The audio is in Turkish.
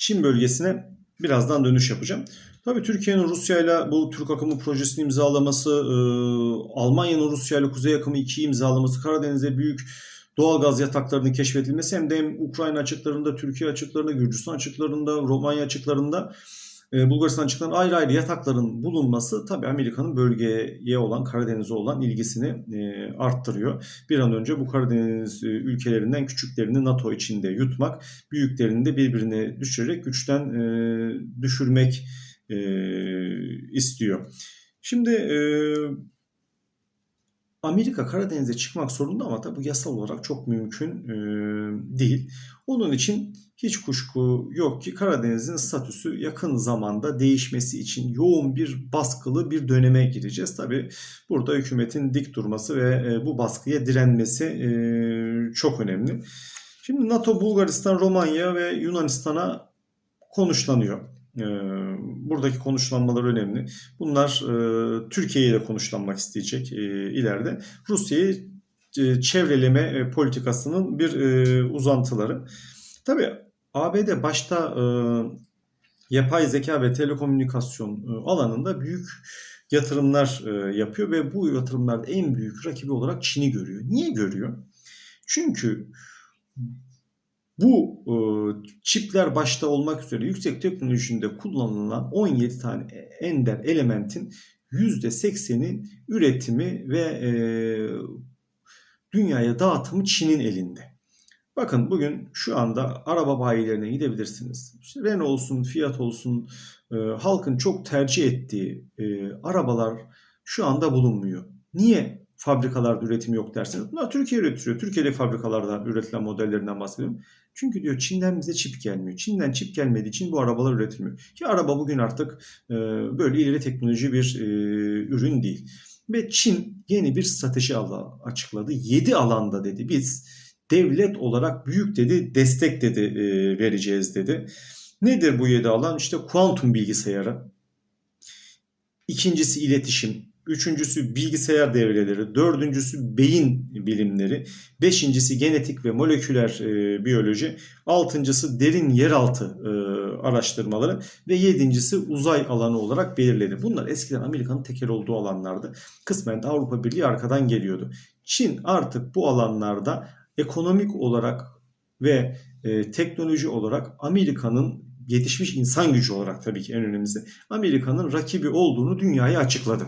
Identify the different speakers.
Speaker 1: Çin bölgesine birazdan dönüş yapacağım. Tabii Türkiye'nin Rusya ile bu Türk akımı projesini imzalaması, e, Almanya'nın Rusya ile Kuzey akımı 2'yi imzalaması, Karadeniz'e büyük doğal gaz yataklarının keşfedilmesi hem de hem Ukrayna açıklarında, Türkiye açıklarında, Gürcistan açıklarında, Romanya açıklarında, Bulgaristan açıklarında ayrı ayrı yatakların bulunması tabii Amerika'nın bölgeye olan, Karadeniz'e olan ilgisini e, arttırıyor. Bir an önce bu Karadeniz e, ülkelerinden küçüklerini NATO içinde yutmak, büyüklerini de birbirine düşürerek güçten e, düşürmek istiyor. Şimdi Amerika Karadeniz'e çıkmak zorunda ama tabi yasal olarak çok mümkün değil. Onun için hiç kuşku yok ki Karadeniz'in statüsü yakın zamanda değişmesi için yoğun bir baskılı bir döneme gireceğiz. Tabi burada hükümetin dik durması ve e, bu baskıya direnmesi e, çok önemli. Şimdi NATO, Bulgaristan, Romanya ve Yunanistan'a konuşlanıyor. E, buradaki konuşlanmalar önemli. Bunlar Türkiye ile konuşlanmak isteyecek ileride. Rusya'yı çevreleme politikasının bir uzantıları. Tabii ABD başta e, yapay zeka ve telekomünikasyon e, alanında büyük yatırımlar e, yapıyor ve bu yatırımlarda en büyük rakibi olarak Çin'i görüyor. Niye görüyor? Çünkü bu e, çipler başta olmak üzere yüksek teknolojide kullanılan 17 tane ender elementin %80'i üretimi ve e, dünyaya dağıtımı Çin'in elinde. Bakın bugün şu anda araba bayilerine gidebilirsiniz. İşte Renault olsun, Fiat olsun, e, halkın çok tercih ettiği e, arabalar şu anda bulunmuyor. Niye fabrikalarda üretim yok dersiniz? Bunlar Türkiye üretiyor. Türkiye'de fabrikalarda üretilen modellerinden bahsediyorum. Çünkü diyor Çin'den bize çip gelmiyor. Çin'den çip gelmediği için bu arabalar üretilmiyor. Ki araba bugün artık e, böyle ileri teknoloji bir e, ürün değil. Ve Çin yeni bir strateji açıkladı. 7 alanda dedi biz devlet olarak büyük dedi destek dedi e, vereceğiz dedi. Nedir bu 7 alan? İşte kuantum bilgisayarı. İkincisi iletişim. Üçüncüsü bilgisayar devreleri, dördüncüsü beyin bilimleri, beşincisi genetik ve moleküler e, biyoloji, altıncısı derin yeraltı e, araştırmaları ve yedincisi uzay alanı olarak belirledi. Bunlar eskiden Amerika'nın teker olduğu alanlardı. Kısmen de Avrupa Birliği arkadan geliyordu. Çin artık bu alanlarda ekonomik olarak ve e, teknoloji olarak Amerika'nın yetişmiş insan gücü olarak tabii ki en önemlisi Amerika'nın rakibi olduğunu dünyaya açıkladı.